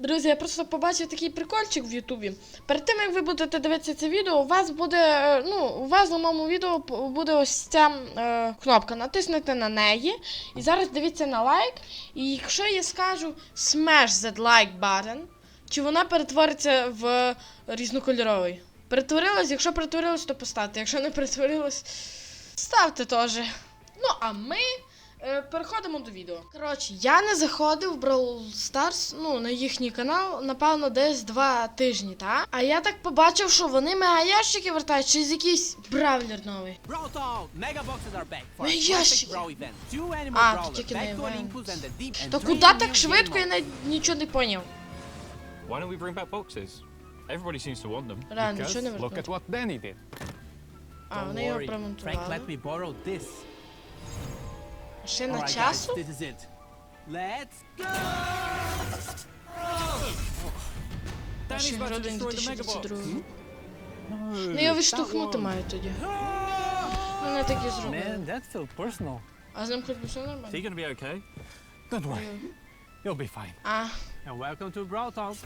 Друзі, я просто побачив такий прикольчик в Ютубі. Перед тим як ви будете дивитися це відео, у вас буде, е, ну, у вас на моєму відео буде ось ця е, кнопка. Натиснете на неї. І зараз дивіться на лайк. І якщо я скажу smash that like button, чи вона перетвориться в різнокольоровий? Перетворилась, якщо перетворилась, то поставте. Якщо не перетворилась, ставте теж. Ну, а ми переходимо до відео. Коротше, я не заходив в Brawl Stars, ну, на їхній канал, напевно, десь два тижні, так? А я так побачив, що вони мегаящики вертають, чи з якийсь бравлер новий. Brawl Talk! Are back for Ой, a classic ящики. Brawl event. Two А, тут тільки на івент. Та куди так швидко, я навіть нічого не поняв. Why don't we bring back boxes? Everybody seems to want them. Реально, нічого не Look at what Danny did. А, вони його worry, Frank let me borrow this. Guys, часу? Машин the 2022. Megabox. Ну я відштовхнути маю тоді. Ну не так і personal. А з ним хоч би все нормально. Don't worry, you'll be fine. А, And welcome to Brawl Talk.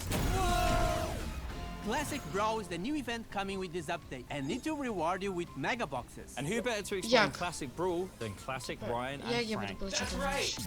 Classic Brawl is the new event coming with this update and need to reward you with mega boxes. And who better to explain Як? Classic Brawl than Classic Ryan як and я буду Frank? получати гроші?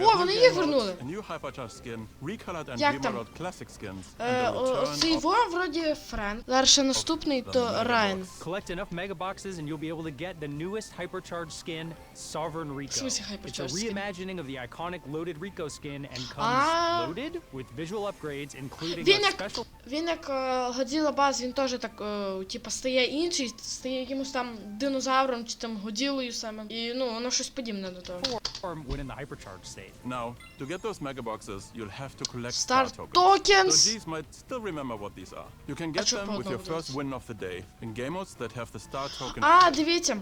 О, вони їх вернули. A new hypercharge skin, recolored and Як там? remodeled classic skins, Е, and the о- return Оцей of во, вроді Френк. Зараз ще наступний, то Райан. Collect enough mega boxes and you'll be able to get the newest hypercharged skin, Sovereign Rico. смысле It's a hypercharged skin? reimagining of the iconic loaded Rico skin and comes А. loaded with visual upgrades, including Він a як, special він як е, Годзіла Бас, він теж так, е, типа, стає інший, стає якимось там динозавром чи там Годзілою саме. І ну, воно щось подібне до того. form when in the hypercharged state. Now, to get those mega boxes, you'll have to collect Star star tokens. tokens! So these might still remember what these are. You can get them with your first win of the day in game modes that have the star token. А, дивіться.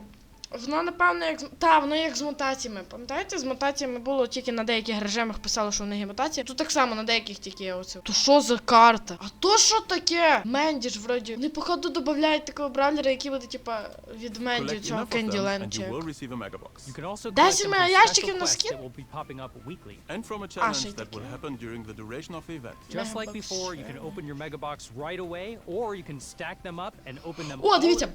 Воно, напевно, як. з- Та, воно як з мутаціями. Пам'ятаєте, з мутаціями було тільки на деяких режимах писало, що в них є мутація. Тут так само на деяких тільки є оце. То що за карта? А то що таке? Менді ж вроді. Вони походу додають такого бравлера, який буде, типа, від Менді цього Кенділенд and чи you як. will receive a mega box. You can also Десять collect them from мегаящиків special на скін? ще таке. Just like before, you can open your mega box right away, or you can stack them up and open them О, дивіться.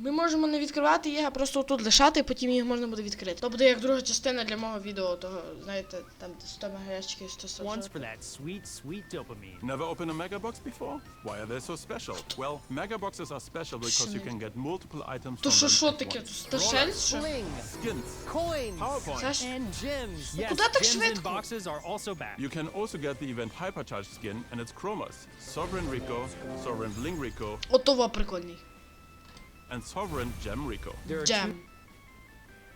Ми можемо не відкривати їх, а просто тут лишати, і потім їх можна буде відкрити. То буде як друга частина для мого відео, того, знаєте, там 100 мегаящиків, 100 100. once for that sweet, sweet dopamine. Never opened a mega box before? Why are they so special? Well, mega boxes are special because you can get multiple items То from що them що at таке? once. Тут що? Skins, Coins! PowerPoint. And gems! Yes, куда так gems and швидко? boxes are also back. You can also get the event hypercharge skin and its chromas. Sovereign Rico, Sovereign Bling Rico, Отова прикольний. and Sovereign Gem Rico. There are Джем.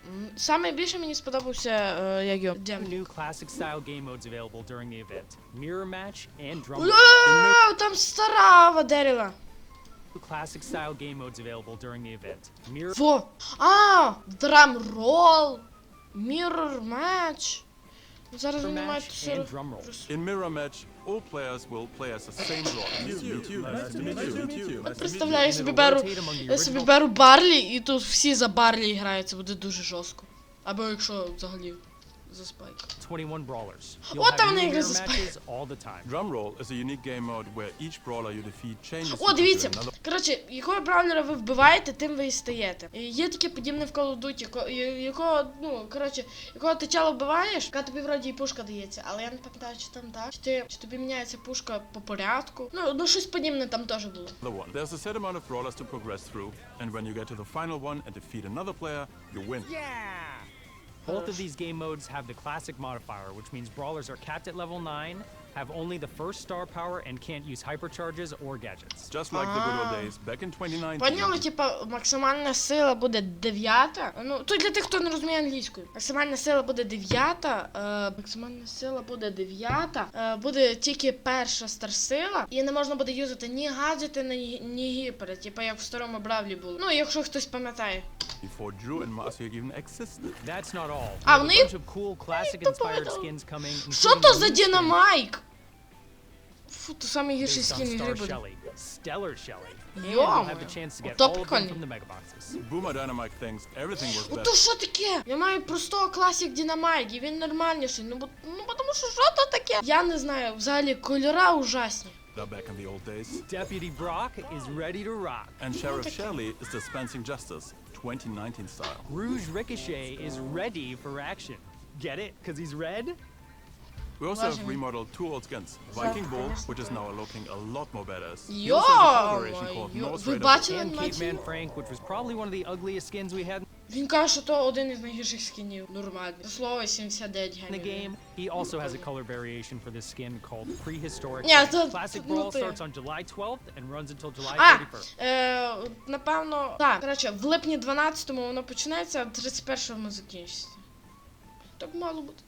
М, Саме більше мені сподобався е, як його. two Джем. new classic style game modes available during the event Mirror Match and Drum Ура! Там стара Вадеріла. Two classic style game modes available during the event Mirror Во! А! Драмрол! Міррор матч. Зараз вони мають все. In Mirror Match, all players will play as the same role. От представляю, я собі беру. Я собі беру Барлі, і тут всі за Барлі граються, буде дуже жорстко. Або якщо взагалі за спайк. 21 brawlers. You'll What have там new вони mirror грають? matches all the time. Drum Roll is a unique game mode where each brawler you defeat changes О, into дивіться, another коротше, якого бравлера ви вбиваєте, тим ви і стаєте. І Є таке подібне в Call of Duty, ко- я- якого, ну, коротше, якого ти чало вбиваєш, яка тобі вроді і пушка дається, але я не пам'ятаю, чи там так, чи, ти, чи тобі міняється пушка по порядку. Ну, ну щось подібне там теж було. one. There's a set amount of brawlers to progress through, and when you get to the final one and defeat another player, you win. Yeah! Both of these game modes have the classic modifier, which means brawlers are capped at level 9, have only the first star power, and can't use hypercharges or gadgets. Just like the good old Ah. days back in 2019. Поняли, типа, максимальна сила буде дев'ята. Ну, то для тих, хто не розуміє англійською. Максимальна сила буде дев'ята. Е, максимальна сила буде дев'ята. Е, буде тільки перша старсила. І не можна буде юзати ні гаджети, ні, ні гіпери, типа як в старому бравлі було. Ну, якщо хтось пам'ятає. Before Drew and Marcia even existed. That's not all. А, вони-. Що то за динамайк? Фу, то самий гірший based on скін ігри Star буде. Shelly, Stellar Shelly. And Йо, you'll have the chance to get ото all of them прикольно. from the mega boxes. Boomer Dynamite thinks everything was Ну best. то що таке? Я маю простого класік Дінамайк, і він нормальніший. Ну бо ну бо тому що що то таке? Я не знаю, взагалі кольора ужасні. They're back in the old days. Deputy Brock is ready to rock. And Sheriff Shelley is dispensing justice, 2019 style. Rouge Ricochet is ready for action. Get it? Because he's red? We also have remodeled two old skins. Viking Bull, which is now looking a lot more badass. Norse Ви бачили And анімацію? Caveman Frank, which was probably one of the ugliest skins we had Він каже, що то один із найгірших скінів. Нормально. До слова, 79 in the гемів. game. He also has a color variation for this skin called Prehistoric. Yeah, Frank. that- Classic ну Brawl ти. starts on July 12th and runs until July А, 31st. е, напевно, так, коротше, в липні 12-му воно починається, а 31-му закінчиться. Так мало буде.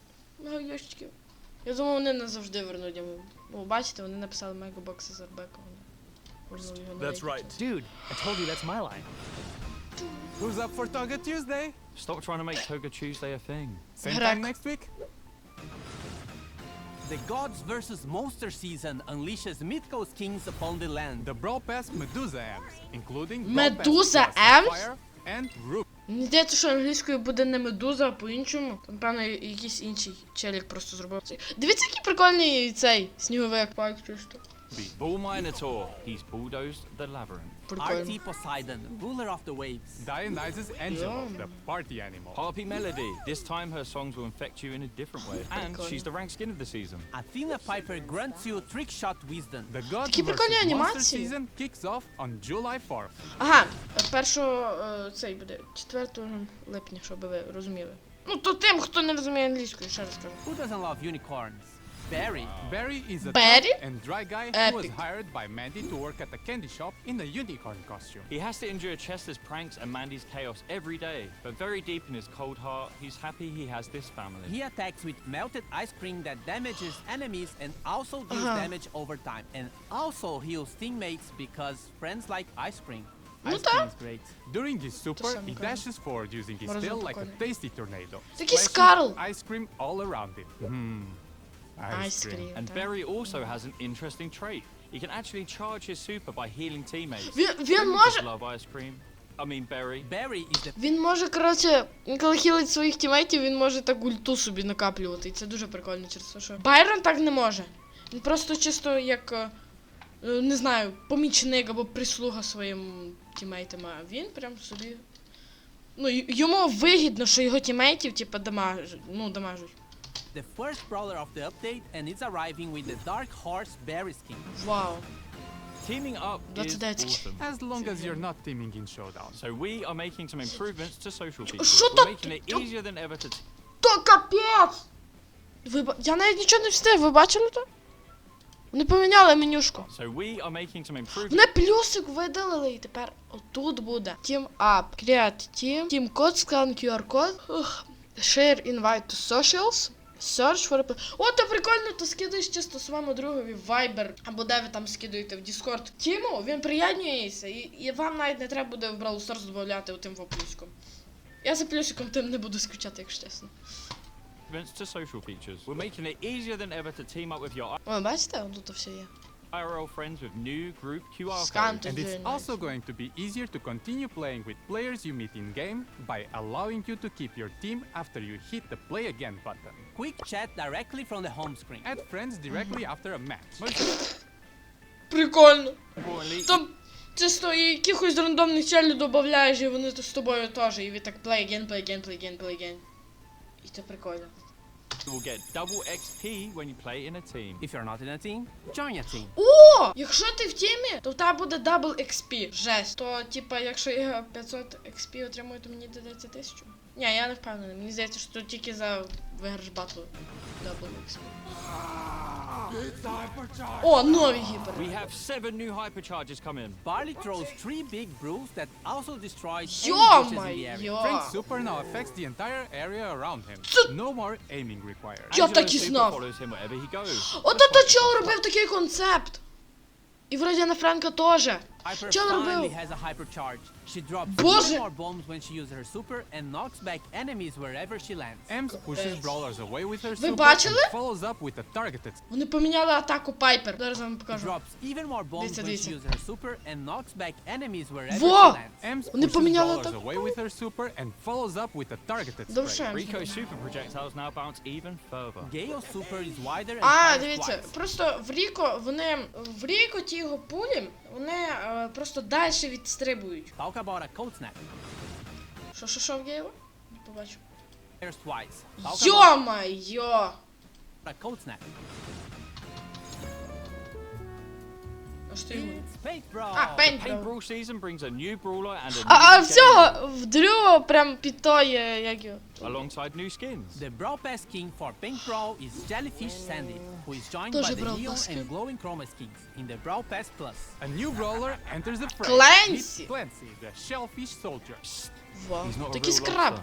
Мегайощиків. Я думаю, вони назавжди вернуть йому. Ну, бачите, вони написали мегабокси з Арбеком. Вернули його на That's деякий right. час. Dude, I told you that's my line. Who's up for Toga Tuesday? Stop trying to make Toga Tuesday a thing. Same Грек. time next week? The Gods vs. Monster season unleashes mythical kings upon the land. The Brawl Pass Medusa Amps, including Medusa Brawl Pass Amps? Sapphire and Ruby. Мені здається, що англійською буде не медуза, а по-іншому. Там, певно, якийсь інший челік просто зробив цей. Дивіться, який прикольний цей сніговий Пайк чи що. Bull Minotaur. He's bulldozed the labyrinth. Прикольно. RT Poseidon, ruler of the waves. Dionysus Angelo, Yeah. the party animal. Harpy Melody. This time her songs will infect you in a different way. And Прикольно. she's the ranked skin of the season. Athena Piper grants you trick shot wisdom. The God Такі прикольні vs. Monster анімації. season kicks off on July 4th. Ага, першого е, цей буде 4 липня, щоб ви розуміли. Ну, то тим, хто не розуміє англійською, ще раз кажу. Who doesn't love unicorns? Barry. Barry is a Barry? tough and dry guy who was Epic. hired by Mandy to work at a candy shop in a unicorn costume. He has to endure Chester's pranks and Mandy's chaos every day. But very deep in his cold heart, he's happy he has this family. He attacks with melted ice cream that damages enemies and also deals Uh-huh. damage over time. And also heals teammates because friends like ice cream. Ну ice cream так. is great. During his super, саме he прикольно. dashes forward using his Морозиво tail like a прикольне. tasty tornado. Такий splashing Скарл. Ice cream all around him. Mmm. Ice cream. And так. Berry also has an interesting trait. He can actually charge his super by healing teammates. Він, він може. love ice cream. I mean Berry. Barry is the Він може, коротше, коли хілить своїх тімейтів, він може так ульту собі накаплювати. І це дуже прикольно через те, що. Байрон так не може. Він просто чисто як. е, е, Не знаю, помічник або прислуга своїм тімейтам, а він прям собі. Ну, й- йому вигідно, що його тімейтів, типа, дамаж... ну, дамажуть. The first brawler of the update and it's arriving with the Dark Horse Barry skin. Вау. Teaming up That's is that's- awesome. As long as you're not teaming in Showdown. So we are making some improvements to social features. We're making it easier than ever to То капець! Ви, я навіть нічого не встиг, ви бачили то? Вони поміняли менюшку. So we are making some improvements. Вони плюсик видалили і тепер отут буде. Team Up, Create Team, Team Code, Scan QR Ух. Share Invite to Socials, Search for a О, то прикольно, то скидаєш чисто своєму другові в Viber, або де ви там скидуєте в Discord. Тіму, він приєднюється, і, і вам навіть не треба буде в Brawl Stars додати отим воплюськом. Я за плюсиком тим не буду скучати, якщо чесно. to social features. We're making it easier than ever to team up with your О, бачите, тут все є. IRL friends with new group QR Scan codes. to And it's join also going to be easier to continue playing with players you meet in game by allowing you to keep your team after you hit the play again button. Quick chat directly from the home screen. Add friends directly after a match. Прикольно. Importantly, Там чисто і якихось рандомних челів додаєш, і вони з тобою теж, і ви так play again, play again, play again, play again. І це прикольно. You will get double XP when you play in a team. If you're not in a team, join a team. О! Якщо ти в тімі, то в тебе буде дабл XP. Жесть. То, типа, якщо я 500 XP отримую, то мені додається 1000. Ні, я не впевнений. Мені здається, що тільки за виграш батлу дабл О, нові гіпер. We have seven new hypercharges coming. Barley throws three big brews that also destroys any Йо bushes in the area. моє! Frank's super now affects the entire area around him. No more aiming required. Я так і super знав. follows him wherever he goes. Ото то чого робив такий концепт. І вроді на Франка теж. Чел finally робив? has a hypercharge. She drops Боже! even more bombs when she uses her super and knocks back enemies wherever she lands. Ems pushes brawlers away with her Ви super бачили? and follows up with a targeted Вони поміняли атаку Пайпер. Зараз вам покажу. drops even more bombs Дивіться, when she дивіться. uses her super and knocks back enemies wherever Во! she lands. Ems Вони pushes поміняли brawlers атаку. away with her super and follows up with a targeted spray. Довше. Rico's super projectiles now bounce even further. Gale's super is wider and А, дивіться, просто в Ріко вони в Ріко ті його пулі, вони е, просто далі відстрибують. Що, що, що я його? Не побачу. Йо-майо! and a new А, а game всього в Дрю прям під той, е, як його. alongside new skins. The Brawl Pass King for Paint Brawl is Jellyfish Sandy, who is joined Тоже by the Brawl Neon Pass King. and Glowing Chroma skins in the Brawl Pass Plus. A new brawler enters the fray. Clancy! Meet Clancy, the shellfish soldier. Вау, He's not a такий real скраб.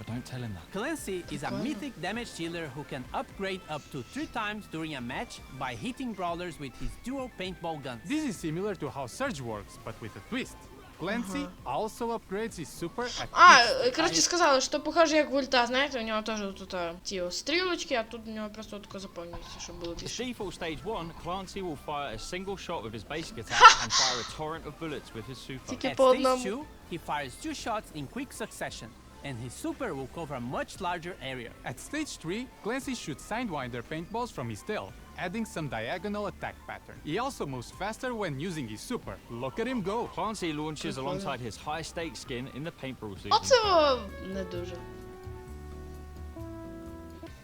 lobster, but don't tell him that. Clancy is a Прикольно. mythic damage dealer who can upgrade up to three times during a match by hitting brawlers with his dual paintball guns. This is similar to how Surge works, but with a twist. Clancy also upgrades his super at А, each е, коротше сказали, що похоже як гульта, знаєте, у нього теж тут е, ті ось стрілочки, а тут у нього просто тако заповнюється, щоб було The більше. default stage 1, Clancy will fire a single shot with his basic attack and fire a torrent of bullets with his super. Тільки At по stage одному. 2, he fires two shots in quick succession, and his super will cover a much larger area. At stage 3, Glancy shoots Sidewinder paintballs from his tail, adding some diagonal attack pattern. He also moves faster when using his super. Look at him go! Clancy launches alongside his high-stakes skin in the paintball season. O not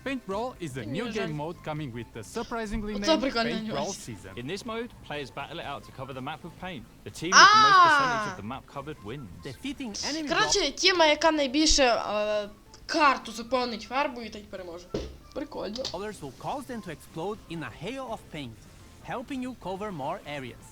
Paint Brawl is a new Unusual. game mode coming with the surprisingly Оце named прикольна Paint Brawl нюанс. season. In this mode, players battle it out to cover the map of paint. The team with the most percentage Ah! of the map covered wins. Defeating enemy Коротше, тіма, яка найбільше е, карту заповнить фарбою, та й переможе. Прикольно. brawlers will cause them to explode in a hail of paint, helping you cover more areas.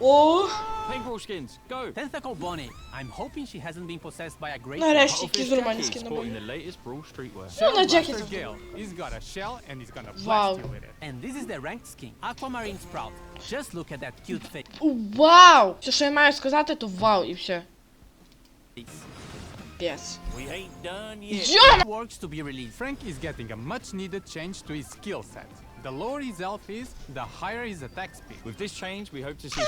О, Paint Brawl skins, go! Tentacle Bonnie, I'm hoping she hasn't been possessed by a great нарешті Battlefish якісь нормальні Jackie, скини sporting були. the latest Brawl streetwear. Ну, на Джекі Shellbuster це Gale. He's got a shell and he's gonna blast Вау. you with it. And this is the ranked skin, Aquamarine Sprout. Just look at that cute face. Вау! Все, що я маю сказати, то вау, і все. Пес. We ain't done yet. Йо! Works to be released. Frank is getting a much needed change to his skill set. The lower his health is, the higher his attack speed. With this change, we hope to see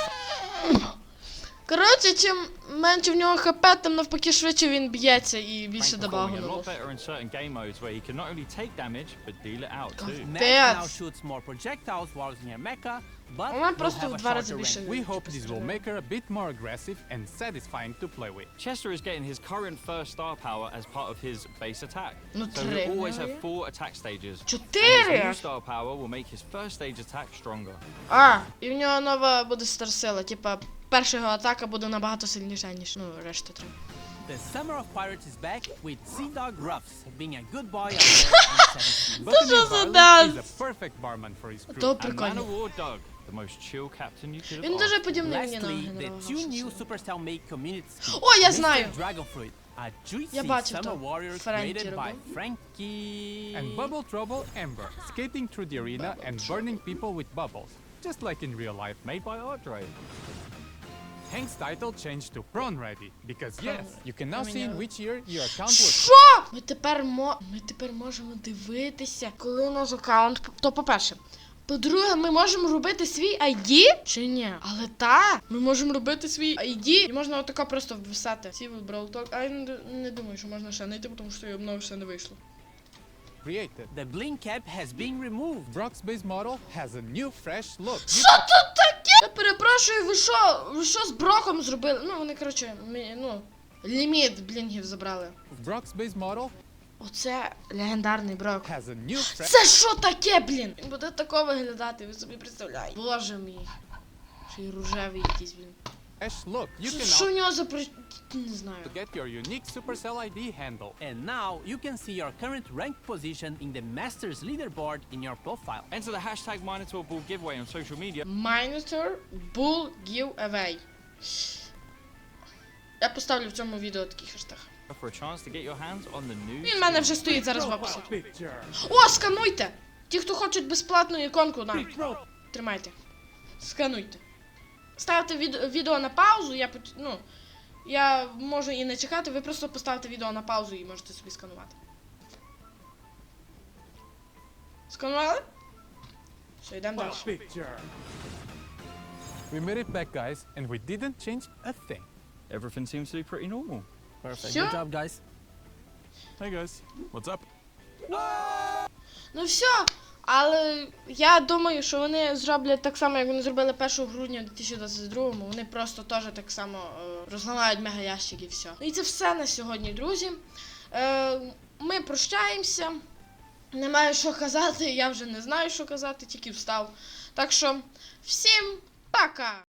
Коротше, чим менше в нього хп, тим навпаки швидше він б'ється і більше Frank добагу performing a lot наносить. better in certain game modes where he can not only take damage, but deal it out too. God. Mac now Pets. shoots more projectiles while near Mecha, but Вона просто в два рази більше. We hope this will make her a bit more aggressive and satisfying to play with. Chester is getting his current first star power as part of his base attack. Ну, So he'll always ну, have four attack stages. And his new star power will make his first stage attack stronger. А, і в нього нова буде старсила, типа перша його атака буде набагато сильніша, ніж ну, решта три. The Summer of Pirates is back with Sea Dog Ruffs being a good boy 17. Buccaneer за данс? is a perfect barman for his crew. То прикольно. of War Doug, the most chill captain you could have Він дуже asked. подібний мені на Lastly, the генерала. two new Supercell made community skins. О, я Mr. знаю! Dragon Fruit, a juicy Я бачив summer то. warrior Френкі created by робив. Frankie. And Bubble Trouble Ember, skating through the arena and burning people with bubbles, just like in real life. Made by Ardre. Hank's title changed to Prawn Ready, because yes, you can now see in Поміняли. which year your account was Що? Ми тепер мо... ми тепер можемо дивитися, коли наш аккаунт. То по-перше. По-друге, ми можемо робити свій ID чи ні? Але та, ми можемо робити свій ID і можна отако просто вписати. Brawl Talk. А я не, думаю, що можна ще знайти, тому що її обнови ще не вийшло. created. The bling cap has been removed. Brock's base model has a new fresh look. Що тут таке? Я перепрошую, ви що? Ви що з броком зробили? Ну, вони, коротше, ну, ліміт блінгів забрали. Brock's base model Оце легендарний брок. Це що таке, блін? Він буде тако виглядати, ви собі представляєте. Боже мій. Ще й рожевий якийсь, блін. Що у нього за при... Не знаю. get your unique Supercell ID handle. And now you can see your current rank position in the Masters leaderboard in your profile. Enter the hashtag Minotaur Ball giveaway on social media. Minotaur Bull Giveaway. Я поставлю в цьому відео такий хештег. Він в мене вже стоїть зараз в описі. О, скануйте! Ті, хто хочуть безплатну іконку, на. Тримайте. Скануйте. ставте від, відео на паузу, я ну, я можу і не чекати, ви просто поставте відео на паузу і можете собі сканувати. Сканували? Все, йдемо далі. We made it back, guys, and we didn't change a thing. Everything seems to be pretty normal. Perfect. Sure. Good job, guys. Hey guys, what's up? Ну все, але я думаю, що вони зроблять так само, як вони зробили 1 грудня 2022-му. Вони просто теж так само е, розламають мегаящик і все. Ну і це все на сьогодні, друзі. Е, ми прощаємося. Немає що казати, я вже не знаю, що казати, тільки встав. Так що всім пока!